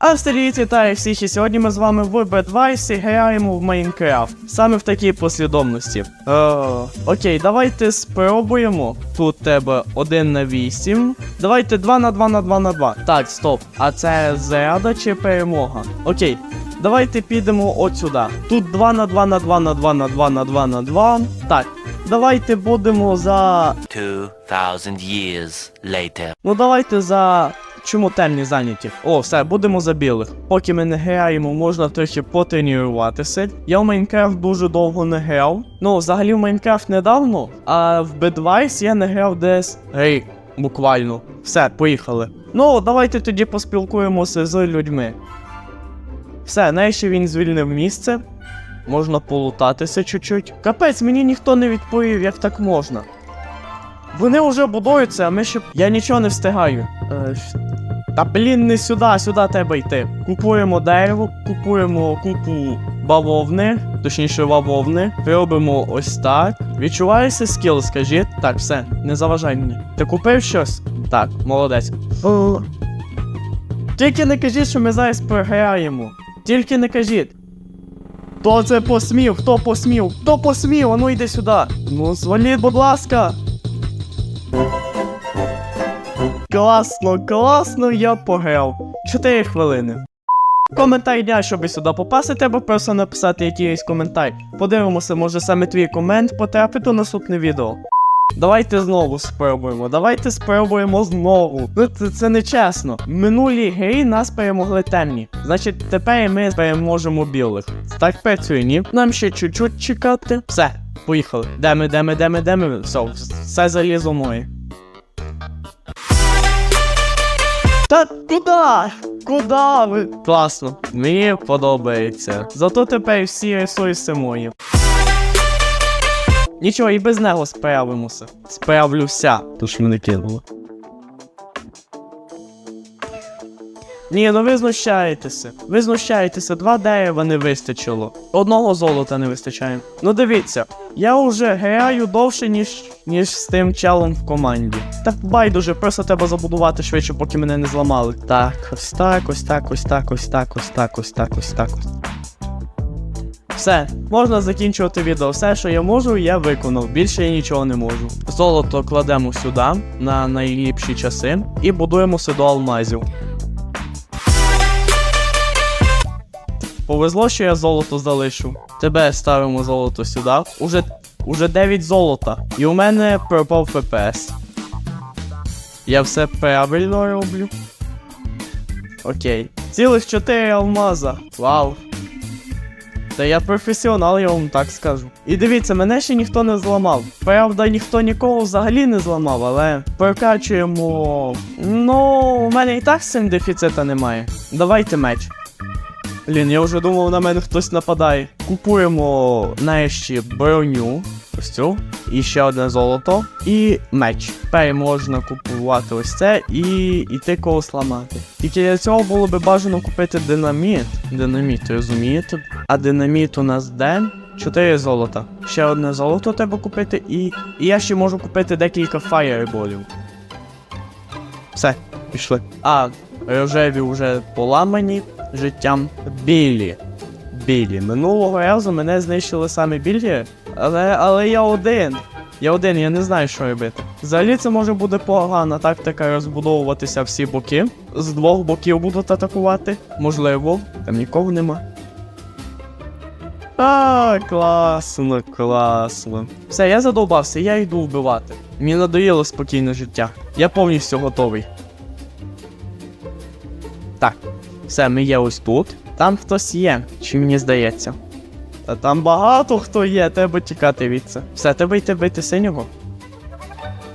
Австралійці вітаю всіх і сьогодні ми з вами в Бедвайсі граємо в Майнкрафт. Саме в такій послідовності. Е, окей, давайте спробуємо. Тут тебе 1 на 8. Давайте 2 на 2 на 2 на 2. Так, стоп. А це зрада чи перемога? Окей. Давайте підемо от сюди. Тут 2 на 2 на 2 на 2 на 2 на 2 на 2. Так. Давайте будемо за. 2,000 years later. Ну давайте за. Чому темні зайняті? О, все, будемо за білих. Поки ми не граємо, можна трохи потренуватися. Я в Майнкрафт дуже довго не грав. Ну, взагалі в Майнкрафт недавно, а в Bedwars я не грав десь рік, буквально. Все, поїхали. Ну, давайте тоді поспілкуємося з людьми. Все, нарешті він звільнив місце. Можна полутатися чуть-чуть. Капець, мені ніхто не відповів, як так можна. Вони вже будуються, а ми ще. Я нічого не встигаю. Е, та блін, не сюди, сюди треба йти. Купуємо дерево, купуємо купу бавовни, точніше бавовни. Робимо ось так. Відчуваєшся скіл, скажіть. Так, все, не заважай мені. Ти купив щось? Так, молодець. О. Тільки не кажіть, що ми зараз програємо. Тільки не кажіть. Хто це посмів? Хто посмів? Хто посмів? А ну йди сюди. Ну, зваліть, будь ласка. Класно, класно, я пограв. 4 хвилини. Коментар дня, щоб сюди попасти, треба просто написати якийсь коментар. Подивимося, може саме твій комент потрапить у наступне відео. Давайте знову спробуємо. Давайте спробуємо знову. Ну, Це, це не чесно. В минулій грі нас перемогли темні. Значить, тепер ми переможемо білих. Так працює, ні? Нам ще чуть-чуть чекати. Все, поїхали. Де ми, де ми, де ми, де ми? Все, все залізо моє. Та куди? Куди ви? Класно, мені подобається. Зато тепер всі ресурси мої. Нічого, і без нього справимося. Справлюся. Тож мене кинуло. Ні, ну ви знущаєтеся. Ви знущаєтеся, два дерева не вистачило. Одного золота не вистачає. Ну дивіться, я вже граю довше, ніж ніж з тим челом в команді. Так байдуже, просто треба забудувати швидше, поки мене не зламали. Так, ось так, ось так, ось так, ось так, ось так, ось так, ось так. Ось. Все, можна закінчувати відео. Все, що я можу, я виконав. Більше я нічого не можу. Золото кладемо сюди на найліпші часи і будуємося до алмазів. Повезло, що я золото залишу. Тебе ставимо золото сюди. Уже, уже 9 золота. І у мене пропав ФПС. Я все правильно роблю. Окей. Цілих 4 алмаза. Вау. Та я професіонал, я вам так скажу. І дивіться, мене ще ніхто не зламав. Правда, ніхто нікого взагалі не зламав, але прокачуємо. Ну, у мене і так з цим дефіцита немає. Давайте меч. Блін, я вже думав, на мене хтось нападає. Купуємо нарешті броню. Ось цю. І ще одне золото. І меч. Тепер можна купувати ось це і йти когось ламати. Тільки для цього було би бажано купити динаміт. Динаміт, розумієте? А динаміт у нас де? 4 золота. Ще одне золото треба купити, і. І я ще можу купити декілька фаєрболів. Все, пішли. А, рожеві вже поламані життям білі. Білі. Минулого разу мене знищили саме білі, але, але я один. Я один, я не знаю, що робити. Взагалі це може буде погана тактика розбудовуватися всі боки. З двох боків будуть атакувати. Можливо, там нікого нема. А, класно, класно. Все, я задовбався, я йду вбивати. Мені надоїло спокійне життя. Я повністю готовий. Так, все, ми є ось тут. Там хтось є, чи мені здається. Та там багато хто є, треба тікати від це. Все, треба йти бити синього.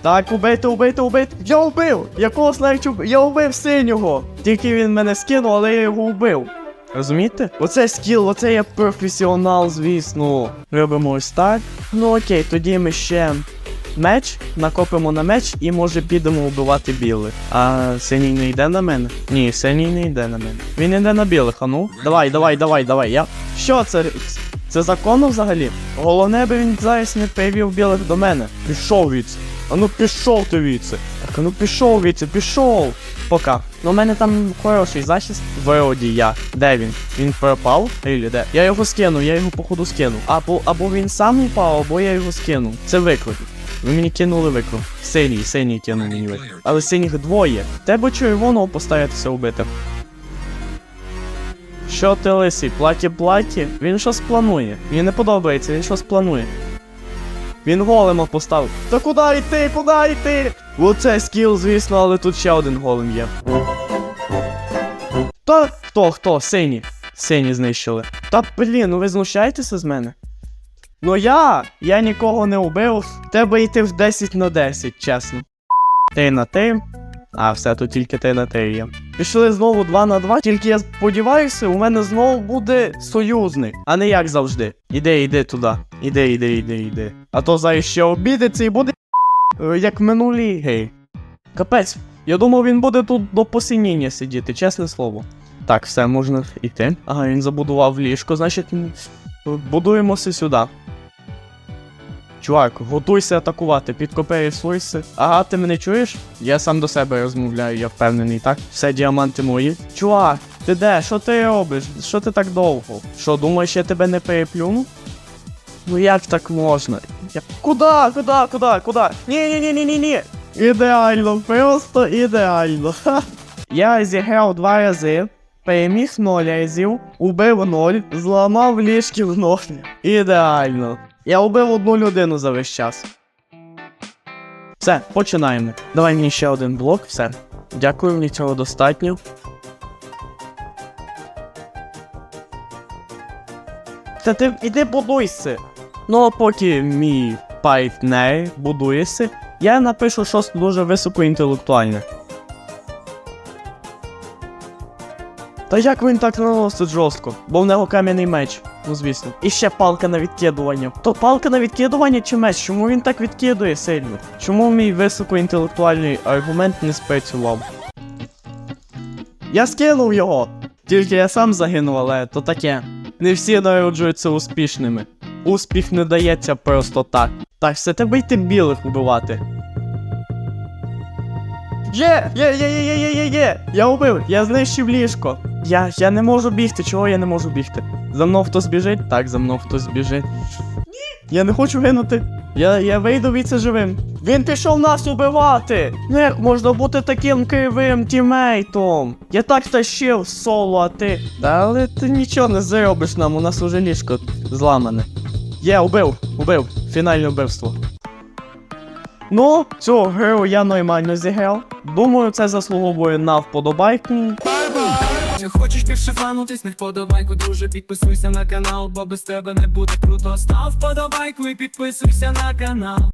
Так, убийте, убийте, убийте. Я вбив! Якого слайчу? Я вбив синього! Тільки він мене скинув, але я його вбив. Розумієте? Оце скіл, оце я професіонал, звісно. Робимо ось так. Ну окей, тоді ми ще меч, накопимо на меч і може підемо вбивати білих. А синій не йде на мене? Ні, синій не йде на мене. Він йде на білих, а ну. Давай, давай, давай, давай. Я. Що це? Це законно взагалі? Головне, би він зараз не привів білих до мене. Пішов віце. А ну пішов ти віце. Так, а ну пішов віце, пішов. Пока. Ну, у мене там хороший захист. Я. Де він? Він пропав? Рілі, де? Я його скинув, я його походу скинув. Або, або він сам упав, або я його скинув. Це виклик. Ви мені кинули виклик. Синій, синій кинув мені виклик. Але синіх двоє. Тебе червоного постаратися убити. Що ти лисий? Платі платі? Він щось планує. Мені не подобається, він щось планує. Він голема поставив. Та куди йти? Куди йти? Оце скіл, звісно, але тут ще один голем є. Та хто, хто? Сині. Сині знищили. Та блін, ну ви знущаєтеся з мене? Ну я, я нікого не убив. Тебе йти в 10 на 10, чесно. Ти на ти. А, все, тут тільки ти на ти є. Пішли знову 2 на 2, тільки я сподіваюся, у мене знову буде союзник, а не як завжди. Іди, іди туди. Іди, іди, іди, іди. А то зараз ще обідеться і буде е, як минулі гей. Капець, я думав, він буде тут до посиніння сидіти, чесне слово. Так, все, можна йти. Ага, він забудував ліжко, значить, будуємося сюди. Чувак, готуйся атакувати, підкопеюйся. Ага, ти мене чуєш? Я сам до себе розмовляю, я впевнений, так? Все діаманти мої. Чувак, ти де? Що ти робиш? Що ти так довго? Що, думаєш, я тебе не переплюну? Ну як так можна? Я... Куда? Куда? Куда? Куда? Ні, ні, ні, ні, ні, ні. Ідеально, просто ідеально. Ха. Я зіграв два рази, переміг ноль разів, убив ноль, зламав ліжки в ноль. Ідеально. Я убив одну людину за весь час. Все, починаємо. Давай мені ще один блок, все. Дякую, мені цього достатньо. Та ти іди будуйся. Ну, а поки мій партнер будується, я напишу щось дуже високоінтелектуальне. Та як він так наносить жорстко? Бо в нього кам'яний меч, ну звісно. І ще палка на відкидування. То палка на відкидування чи меч? Чому він так відкидує сильно? Чому мій високоінтелектуальний аргумент не спрацював? Я скинув його! Тільки я сам загинув, але то таке. Не всі народжуються успішними. Успіх не дається просто так. Так, все тебе йти білих убивати. Є! Є, є, є, є, є, є, є! Я убив! Я знищив ліжко! Я, я не можу бігти, чого я не можу бігти? За мною хтось біжить? Так, за мною хтось біжить. Ні! Я не хочу гинути. Я, я вийду від живим. Він пішов нас убивати! Ну як можна бути таким кривим тімейтом? Я так тащив соло, а ти. Та але ти нічого не зробиш нам, у нас уже ліжко зламане. Є, убив, убив. Фінальне вбивство. Ну, цю гру я нормально зіграв. Думаю, це заслуговує на вподобайку. Не хочеш більше фанутись, не вподобайку, друже, підписуйся на канал, бо без тебе не буде круто. Став вподобайку і підписуйся на канал.